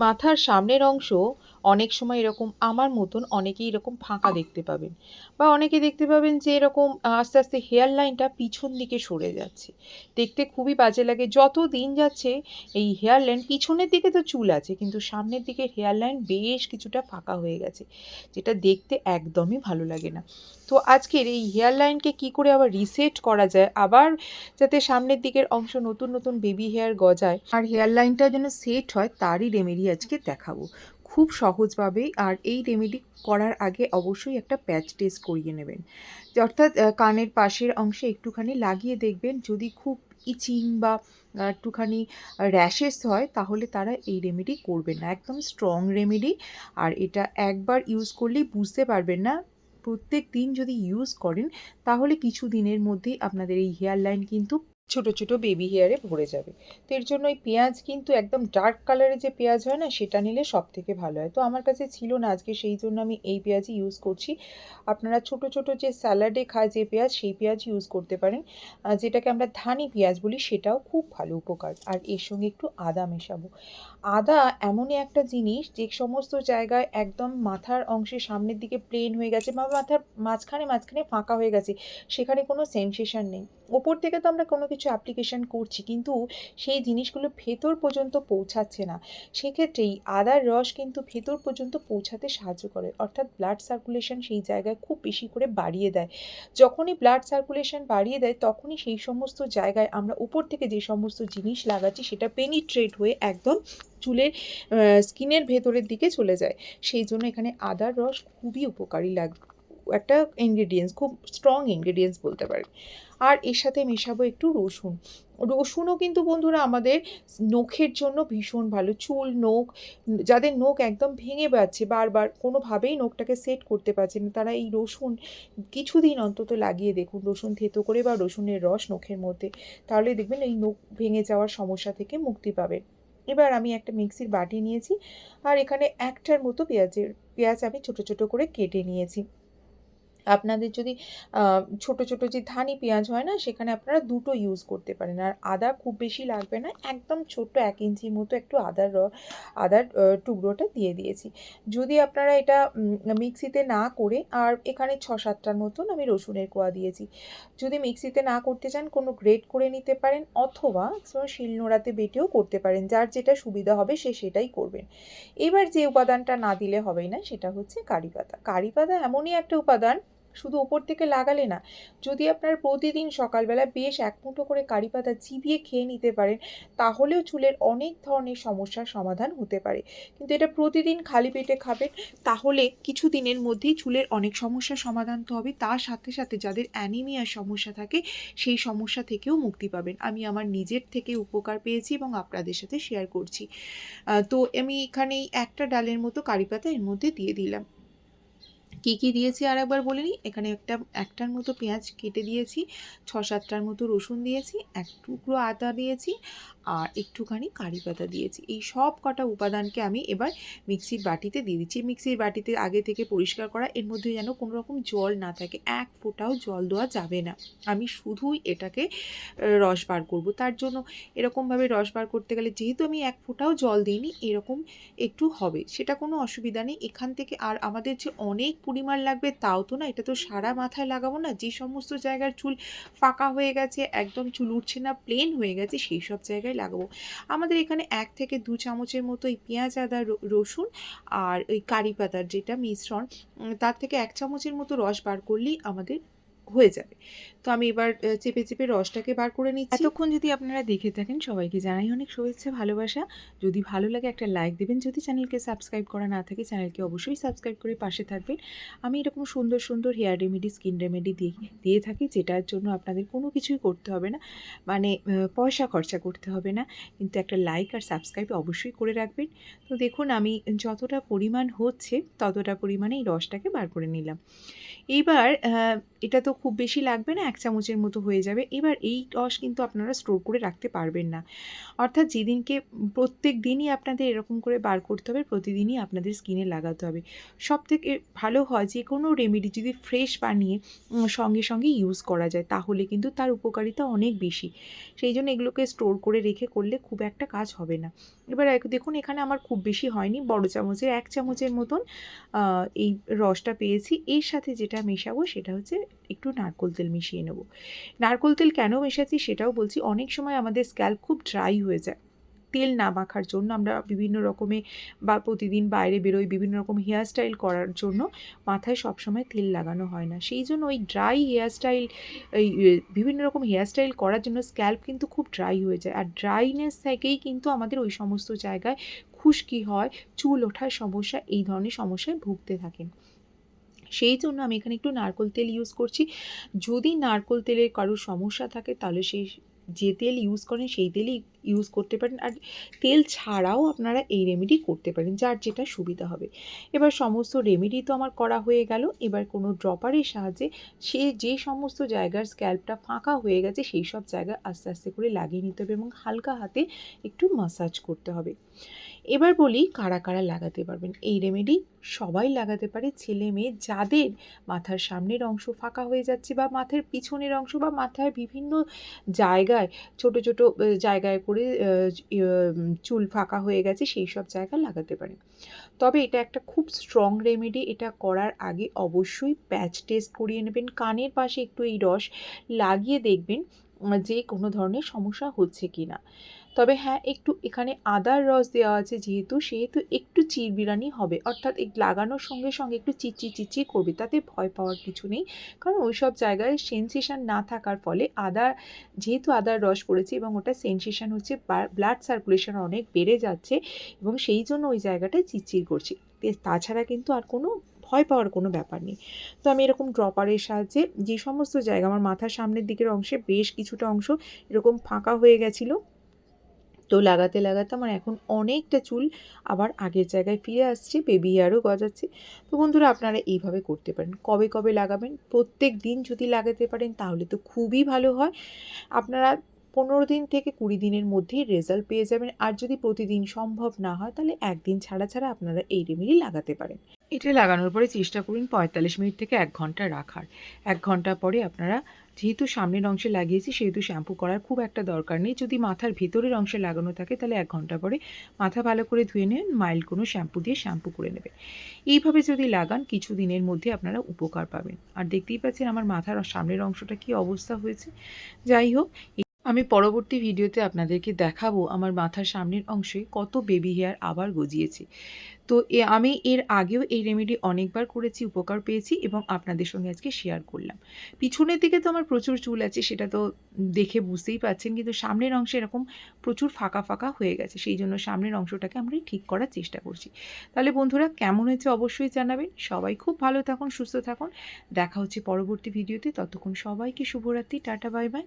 মাথার সামনের অংশ অনেক সময় এরকম আমার মতন অনেকেই এরকম ফাঁকা দেখতে পাবেন। বা অনেকে দেখতে পাবেন যে এরকম আস্তে আস্তে হেয়ার লাইনটা পিছন দিকে সরে যাচ্ছে। দেখতে খুবই বাজে লাগে। যত দিন যাচ্ছে এই হেয়ার লাইন পিছনের দিকে তো চুল আছে কিন্তু সামনের দিকে হেয়ার লাইন বেশ কিছুটা ফাঁকা হয়ে গেছে যেটা দেখতে একদমই ভালো লাগে না। তো আজকের এই হেয়ার লাইনকে কী করে আবার রিসেট করা যায় আবার যাতে সামনের দিকের অংশ নতুন নতুন বেবি হেয়ার গজায় আর হেয়ার লাইনটা যেন সেট হয় তারই রেমেডি আজকে দেখাবো। খুব সহজভাবেই আর এই রেমেডি করার আগে অবশ্যই একটা প্যাচ টেস্ট করিয়ে নেবেন। অর্থাৎ কানের পাশের অংশে একটুখানি লাগিয়ে দেখবেন, যদি খুব ইচিং বা একটুখানি র্যাশেস হয়, তাহলে তারা এই রেমেডি করবেন না। একদম স্ট্রং রেমেডি আর এটা একবার ইউজ করলেই বুঝতে পারবেন না, প্রত্যেক দিন যদি ইউজ করেন, তাহলে কিছু দিনের মধ্যেই আপনাদের এই হেয়ার লাইন কিন্তু ছোট ছোট বেবি হেয়ারে ভরে যাবে। তো এর জন্য ওই পেঁয়াজ কিন্তু একদম ডার্ক কালারের যে পেঁয়াজ হয় না, সেটা নিলে সব থেকে ভালো হয়। তো আমার কাছে ছিল না আজকে, সেই জন্য আমি এই পেঁয়াজই ইউজ করছি। আপনারা ছোট ছোট যে স্যালাডে খায় যে পেঁয়াজ, সেই পেঁয়াজ ইউজ করতে পারেন। যেটাকে আমরা ধানি পেঁয়াজ বলি, সেটাও খুব ভালো উপকার। আর এর সঙ্গে একটু আদা মেশাবো। আদা এমনই একটা জিনিস, যে সমস্ত জায়গায় একদম মাথার অংশের সামনের দিকে প্লেন হয়ে গেছে বা মাথার মাঝখানে মাঝখানে ফাঁকা হয়ে গেছে, সেখানে কোনো সেন্সেশন নেই। ওপর থেকে তো আমরা কোনো কিছু অ্যাপ্লিকেশন করছি, কিন্তু সেই জিনিসগুলো ভেতর পর্যন্ত পৌঁছাচ্ছে না। সেক্ষেত্রেই আদার রস কিন্তু ভেতর পর্যন্ত পৌঁছাতে সাহায্য করে। অর্থাৎ ব্লাড সার্কুলেশন সেই জায়গায় খুব বেশি করে বাড়িয়ে দেয়। যখনই ব্লাড সার্কুলেশন বাড়িয়ে দেয়, তখনই সেই সমস্ত জায়গায় আমরা উপর থেকে যে সমস্ত জিনিস লাগাচ্ছি, সেটা পেনিট্রেট হয়ে একদম চুলের স্কিনের ভেতরের দিকে চলে যায়। সেই জন্য এখানে আদার রস খুবই উপকারী লাগ একটা ইনগ্রিডিয়েন্টস খুব স্ট্রং ইনগ্রিডিয়েন্টস বলতে পারেন আর এর সাথে মেশাবো একটু রসুন। রসুনও কিন্তু বন্ধুরা আমাদের নখের জন্য ভীষণ ভালো। চুল, নখ, যাদের নখ একদম ভেঙে যাচ্ছে, বারবার কোনোভাবেই নখটাকে সেট করতে পারছে না। তারা এই রসুন কিছুদিন অন্তত লাগিয়ে দেখুন, রসুন থেতো করে বা রসুনের রস নখের মধ্যে। তাহলে দেখবেন এই নখ ভেঙে যাওয়ার সমস্যা থেকে মুক্তি পাবেন এবার আমি একটা মিক্সির বাটি নিয়েছি। আর এখানে একটার মতো পেঁয়াজের, পেঁয়াজ আমি ছোটো ছোটো করে কেটে নিয়েছি। আপনাদের যদি ছোট ছোট যে ধানি পেঁয়াজ হয় না, সেখানে আপনারা দুটো ইউজ করতে পারেন। আর আদা খুব বেশি লাগবে না, একদম ছোট্ট এক ইঞ্চির মতো একটু আদার আদার টুকরোটা দিয়ে দিয়েছি। যদি আপনারা এটা মিক্সিতে না করে, আর এখানে ছ সাতটার মতন আমি রসুনের কোয়া দিয়েছি। যদি মিক্সিতে না করতে চান, কোনো গ্রেট করে নিতে পারেন, অথবা শিলনোড়াতে বেটেও করতে পারেন। যার যেটা সুবিধা হবে, সে সেটাই করবেন। এবার যে উপাদানটা না দিলে হবেই না, সেটা হচ্ছে কারি পাতা। কারি পাতা এমনই একটা উপাদান শুধু ওপর থেকে লাগালে না, যদি আপনার প্রতিদিন সকালবেলা বেশ এক মুঠো করে কারি পাতা চিবিয়ে খেয়ে নিতে পারেন, তাহলেও চুলের অনেক ধরনের সমস্যার সমাধান হতে পারে। কিন্তু এটা প্রতিদিন খালি পেটে খাবেন, তাহলে কিছু দিনের মধ্যেই চুলের অনেক সমস্যার সমাধান তো হবে। তার সাথে সাথে যাদের অ্যানিমিয়ার সমস্যা থাকে, সেই সমস্যা থেকেও মুক্তি পাবেন। আমি আমার নিজের থেকে উপকার পেয়েছি এবং আপনাদের সাথে শেয়ার করছি। তো আমি এখানে একটা ডালের মতো কারি পাতা এর মধ্যে দিয়ে দিলাম। কী, কি দিয়েছি আর একবার বলে নিই? এখানে একটা, একটার মতো পেঁয়াজ কেটে দিয়েছি ছ সাতটার মতো রসুন দিয়েছি, এক টুকরো আদা দিয়েছি আর একটুখানি কারি পাতা দিয়েছি। এই সব কটা উপাদানকে আমি এবার মিক্সির বাটিতে দিয়ে দিচ্ছি। মিক্সির বাটিতে আগে থেকে পরিষ্কার করা এর মধ্যে যেন কোনো রকম জল না থাকে এক ফোঁটাও জল দেওয়া যাবে না। আমি শুধুই এটাকে রস বার করব। তার জন্য এরকমভাবে রস বার করতে গেলে যেহেতু আমি এক ফোঁটাও জল দিইনি এরকম একটু হবে। সেটা কোনো অসুবিধা নেই। এখান থেকে আর আমাদের যে অনেক পরিমাণ লাগবে তাও তো না এটা তো সারা মাথায় লাগাবো না। যে সমস্ত জায়গার চুল ফাঁকা হয়ে গেছে একদম চুল উঠছে না প্লেন হয়ে গেছে সেই সব জায়গায় লাগাবো। আমাদের এখানে এক থেকে দু চামচের মতো এই পেঁয়াজ, আদা রসুন আর ওই কারি পাতার যেটা মিশ্রণ তার থেকে এক চামচের মতো রস বার করলেই আমাদের হয়ে যাবে। তো আমি এবার চেপে চেপে রসটাকে বার করে নিচ্ছি। এতক্ষণ যদি আপনারা দেখে থাকেন, সবাইকে জানাই অনেক শুভেচ্ছা, ভালোবাসা। যদি ভালো লাগে একটা লাইক দেবেন, যদি চ্যানেলকে সাবস্ক্রাইব করা না থাকে, চ্যানেলকে অবশ্যই সাবস্ক্রাইব করে পাশে থাকবেন। আমি এরকম সুন্দর সুন্দর হেয়ার রেমেডি, স্কিন রেমেডি দিয়ে দিয়ে থাকি, যেটার জন্য আপনাদের কোনো কিছুই করতে হবে না। মানে পয়সা খরচা করতে হবে না। কিন্তু একটা লাইক আর সাবস্ক্রাইব অবশ্যই করে রাখবেন। তো দেখুন, আমি যতটা পরিমাণ হচ্ছে, ততটা পরিমাণে এই রসটাকে বার করে নিলাম। এইবার এটা তো খুব বেশি লাগবে না, এক চামচের মতো হয়ে যাবে। এবার এই রস কিন্তু আপনারা স্টোর করে রাখতে পারবেন না। অর্থাৎ যেদিনকে প্রত্যেক দিনই আপনাদের এরকম করে বার করতে হবে, প্রতিদিনই আপনাদের স্কিনে লাগাতে হবে। সব থেকে ভালো হয় যে, কোনো রেমেডি যদি ফ্রেশ বানিয়ে সঙ্গে সঙ্গে ইউজ করা যায়, তাহলে কিন্তু তার উপকারিতা অনেক বেশি। সেই জন্য এগুলোকে স্টোর করে রেখে করলে খুব একটা কাজ হবে না। এবার দেখুন এখানে আমার খুব বেশি হয়নি, বড় চামচের, এক চামচের মতন এই রসটা পেয়েছি। এর সাথে যেটা মেশাবো সেটা হচ্ছে একটু নারকোল তেল মিশিয়ে নেব। নারকোল তেল কেন মেশাচ্ছি সেটাও বলছি, অনেক সময় আমাদের স্ক্যাল্প খুব ড্রাই হয়ে যায়। তেল না মাখার জন্য আমরা বিভিন্ন রকমের বা প্রতিদিন বাইরে বেরোই বিভিন্ন রকম হেয়ার স্টাইল করার জন্য মাথায় সবসময় তেল লাগানো হয় না। সেই জন্য ওই ড্রাই হেয়ার স্টাইল, এই বিভিন্ন রকম হেয়ার স্টাইল করার জন্য স্ক্যাল্প কিন্তু খুব ড্রাই হয়ে যায়। আর ড্রাইনেস থেকেই কিন্তু আমাদের ওই সমস্ত জায়গায় খুশকি হয়, চুল ওঠার সমস্যা, এই ধরনের সমস্যায় ভুগতে থাকেন সেই জন্য আমি এখানে একটু নারকোল তেল ইউজ করছি। যদি নারকোল তেলের কারোর সমস্যা থাকে, তাহলে সেই যে তেল ইউজ করেন, সেই তেলই ইউজ করতে পারেন। আর তেল ছাড়াও আপনারা এই রেমেডি করতে পারেন, যার যেটা সুবিধা হবে। এবার সমস্ত রেমেডি তো আমার করা হয়ে গেল। এবার কোনো ড্রপারের সাহায্যে সে যে সমস্ত জায়গার স্ক্যাল্পটা ফাঁকা হয়ে গেছে, সেই সব জায়গা আস্তে আস্তে করে লাগিয়ে নিতে হবে এবং হালকা হাতে একটু মাসাজ করতে হবে। এবার বলি কারা কারা লাগাতে পারবেন। এই রেমেডি সবাই লাগাতে পারে ছেলে মেয়ে যাদের মাথার সামনের অংশ ফাঁকা হয়ে যাচ্ছে বা মাথার পিছনের অংশ বা মাথায় বিভিন্ন জায়গায়, ছোট ছোট জায়গায় করে চুল ফাঁকা হয়ে গেছে সেই সব জায়গা লাগাতে পারে। তবে এটা একটা খুব স্ট্রং রেমেডি এটা করার আগে অবশ্যই প্যাচ টেস্ট করিয়ে নেবেন। কানের পাশে একটু এই রস লাগিয়ে দেখবেন যে কোনো ধরনের সমস্যা হচ্ছে কি না। তবে হ্যাঁ একটু এখানে আদার রস দেওয়া আছে যেহেতু, সেহেতু একটু চিরবিরানি হবে। অর্থাৎ এই লাগানোর সঙ্গে সঙ্গে একটু চিচি চিচি করবে, তাতে ভয় পাওয়ার কিছু নেই। কারণ ওই সব জায়গায় সেন্সেশন না থাকার ফলে আদা যেহেতু আদার রস পড়েছে এবং ওটা সেন্সেশন হচ্ছে ব্লাড সার্কুলেশন অনেক বেড়ে যাচ্ছে এবং সেই জন্য ওই জায়গাটায় চিরচির করছে। তাছাড়া কিন্তু আর কোনো ভয় পাওয়ার কোনো ব্যাপার নেই। তো আমি এরকম ড্রপারের সাহায্যে যে সমস্ত জায়গা, আমার মাথার সামনের দিকের অংশে বেশ কিছুটা অংশ এরকম ফাঁকা হয়ে গেছিল। তো লাগাতে লাগাতে আমার এখন অনেকটা চুল আবার আগের জায়গায় ফিরে আসছে বেবি হেয়ারও গজাচ্ছে। তো বন্ধুরা, আপনারা এইভাবে করতে পারেন। কবে কবে লাগাবেন? প্রত্যেক দিন যদি লাগাতে পারেন, তাহলে তো খুবই ভালো হয়। আপনারা পনেরো দিন থেকে কুড়ি দিনের মধ্যেই রেজাল্ট পেয়ে যাবেন। আর যদি প্রতিদিন সম্ভব না হয়, তাহলে একদিন ছাড়া ছাড়া আপনারা এই রেমেডি লাগাতে পারেন। এটা লাগানোর পরে চেষ্টা করুন পঁয়তাল্লিশ মিনিট থেকে এক ঘণ্টা রাখার। এক ঘণ্টা পরে আপনারা যেহেতু সামনের অংশে লাগিয়েছি, সেহেতু শ্যাম্পু করার খুব একটা দরকার নেই। যদি মাথার ভিতরের অংশে লাগানো থাকে, তাহলে এক ঘণ্টা পরে মাথা ভালো করে ধুয়ে নেন মাইল্ড কোনো শ্যাম্পু দিয়ে শ্যাম্পু করে নেবে এইভাবে যদি লাগান, কিছু দিনের মধ্যে আপনারা উপকার পাবেন। আর দেখতেই পাচ্ছেন আমার মাথার সামনের অংশটা কি অবস্থা হয়েছে। যাই হোক আমি পরবর্তী ভিডিওতে আপনাদেরকে দেখাবো আমার মাথার সামনের অংশে কত বেবি হেয়ার আবার গজিয়েছে। তো এ আমি এর আগেও এই রেমেডি অনেকবার করেছি, উপকার পেয়েছি এবং আপনাদের সঙ্গে আজকে শেয়ার করলাম। পিছনের দিকে তো আমার প্রচুর চুল আছে, সেটা তো দেখে বুঝতেই পাচ্ছেন কিন্তু সামনের অংশে এরকম প্রচুর ফাঁকা ফাঁকা হয়ে গেছে, সেই জন্য সামনের অংশটাকে আমরা ঠিক করার চেষ্টা করছি। তাহলে বন্ধুরা, কেমন হয়েছে অবশ্যই জানাবেন। সবাই খুব ভালো থাকুন, সুস্থ থাকুন। দেখা হচ্ছে পরবর্তী ভিডিওতে, ততক্ষণ সবাইকে শুভরাত্রি, টাটা বাই বাই